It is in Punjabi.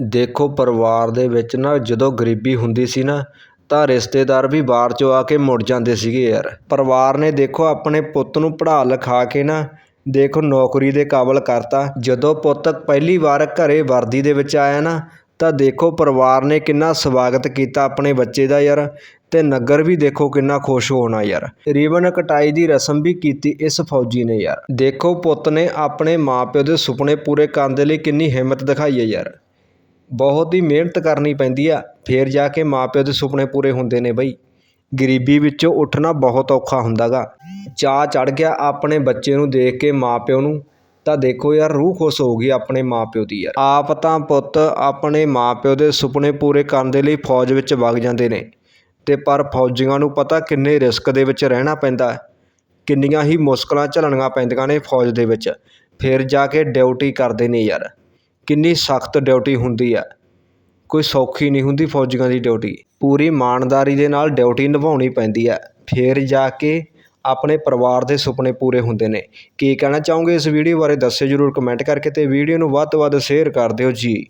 ਦੇਖੋ ਪਰਿਵਾਰ ਦੇ ਵਿੱਚ ਨਾ ਜਦੋਂ ਗਰੀਬੀ ਹੁੰਦੀ ਸੀ ਨਾ, ਤਾਂ ਰਿਸ਼ਤੇਦਾਰ ਵੀ ਬਾਹਰ ਚੋਂ ਆ ਕੇ ਮੁੜ ਜਾਂਦੇ ਸੀਗੇ ਯਾਰ। ਪਰਿਵਾਰ ਨੇ ਦੇਖੋ ਆਪਣੇ ਪੁੱਤ ਨੂੰ ਪੜ੍ਹਾ ਲਿਖਾ ਕੇ ਨਾ, ਦੇਖੋ ਨੌਕਰੀ ਦੇ ਕਾਬਲ ਕਰਤਾ। ਜਦੋਂ ਪੁੱਤ ਪਹਿਲੀ ਵਾਰ ਘਰੇ ਵਰਦੀ ਦੇ ਵਿੱਚ ਆਇਆ ਨਾ, ਤਾਂ ਦੇਖੋ ਪਰਿਵਾਰ ਨੇ ਕਿੰਨਾ ਸਵਾਗਤ ਕੀਤਾ ਆਪਣੇ ਬੱਚੇ ਦਾ ਯਾਰ ਅਤੇ ਨਗਰ ਵੀ ਦੇਖੋ ਕਿੰਨਾ ਖੁਸ਼ ਹੋਣਾ ਯਾਰ। ਰੀਬਨ ਕਟਾਈ ਦੀ ਰਸਮ ਵੀ ਕੀਤੀ ਇਸ ਫੌਜੀ ਨੇ ਯਾਰ। ਦੇਖੋ ਪੁੱਤ ਨੇ ਆਪਣੇ ਮਾਪਿਓ ਦੇ ਸੁਪਨੇ ਪੂਰੇ ਕਰਨ ਦੇ ਲਈ ਕਿੰਨੀ ਹਿੰਮਤ ਦਿਖਾਈ ਹੈ ਯਾਰ। ਬਹੁਤ ਹੀ ਮਿਹਨਤ ਕਰਨੀ ਪੈਂਦੀ ਆ। ਫਿਰ ਜਾ ਕੇ ਮਾਂ ਪਿਓ ਦੇ ਸੁਪਨੇ ਪੂਰੇ ਹੁੰਦੇ ਨੇ ਬਈ। ਗਰੀਬੀ ਵਿੱਚੋਂ ਉੱਠਣਾ ਬਹੁਤ ਔਖਾ ਹੁੰਦਾ ਗਾ ਚਾਅ ਚੜ੍ਹ ਗਿਆ ਆਪਣੇ ਬੱਚੇ ਨੂੰ ਦੇਖ ਕੇ ਮਾਂ ਪਿਓ ਨੂੰ। ਤਾਂ ਦੇਖੋ ਯਾਰ, ਰੂਹ ਖੁਸ਼ ਹੋ ਗਈ ਆਪਣੇ ਮਾਪਿਓ ਦੀ ਯਾਰ। ਆਪ ਤਾਂ ਪੁੱਤ ਆਪਣੇ ਮਾਂ ਪਿਓ ਦੇ ਸੁਪਨੇ ਪੂਰੇ ਕਰਨ ਦੇ ਲਈ ਫੌਜ ਵਿੱਚ ਵਗ ਜਾਂਦੇ ਨੇ। ਤੇ ਪਰ ਫੌਜੀਆਂ ਨੂੰ ਪਤਾ ਕਿੰਨੇ ਰਿਸਕ ਦੇ ਵਿੱਚ ਰਹਿਣਾ ਪੈਂਦਾ ਕਿੰਨੀਆਂ ਹੀ ਮੁਸ਼ਕਲਾਂ ਝੱਲਣੀਆਂ ਪੈਂਦੀਆਂ ਨੇ ਫੌਜ ਦੇ ਵਿੱਚ। ਫਿਰ ਜਾ ਕੇ ਡਿਊਟੀ ਕਰਦੇ ਨੇ ਯਾਰ। ਕਿੰਨੀ ਸਖਤ ਡਿਊਟੀ ਹੁੰਦੀ ਆ। ਕੋਈ ਸੌਖੀ ਨਹੀਂ ਹੁੰਦੀ ਫੌਜੀਆਂ ਦੀ ਡਿਊਟੀ। ਪੂਰੀ ਇਮਾਨਦਾਰੀ ਦੇ ਨਾਲ ਡਿਊਟੀ ਨਿਭਾਉਣੀ ਪੈਂਦੀ ਆ। ਫਿਰ ਜਾ ਕੇ ਆਪਣੇ ਪਰਿਵਾਰ ਦੇ ਸੁਪਨੇ ਪੂਰੇ ਹੁੰਦੇ ਨੇ। ਕੀ ਕਹਿਣਾ ਚਾਹੋਗੇ ਇਸ ਵੀਡੀਓ ਬਾਰੇ, ਦੱਸਿਓ ਜਰੂਰ ਕਮੈਂਟ ਕਰਕੇ ਅਤੇ ਵੀਡੀਓ ਨੂੰ ਵੱਧ ਤੋਂ ਵੱਧ ਸ਼ੇਅਰ ਕਰ ਦਿਓ ਜੀ।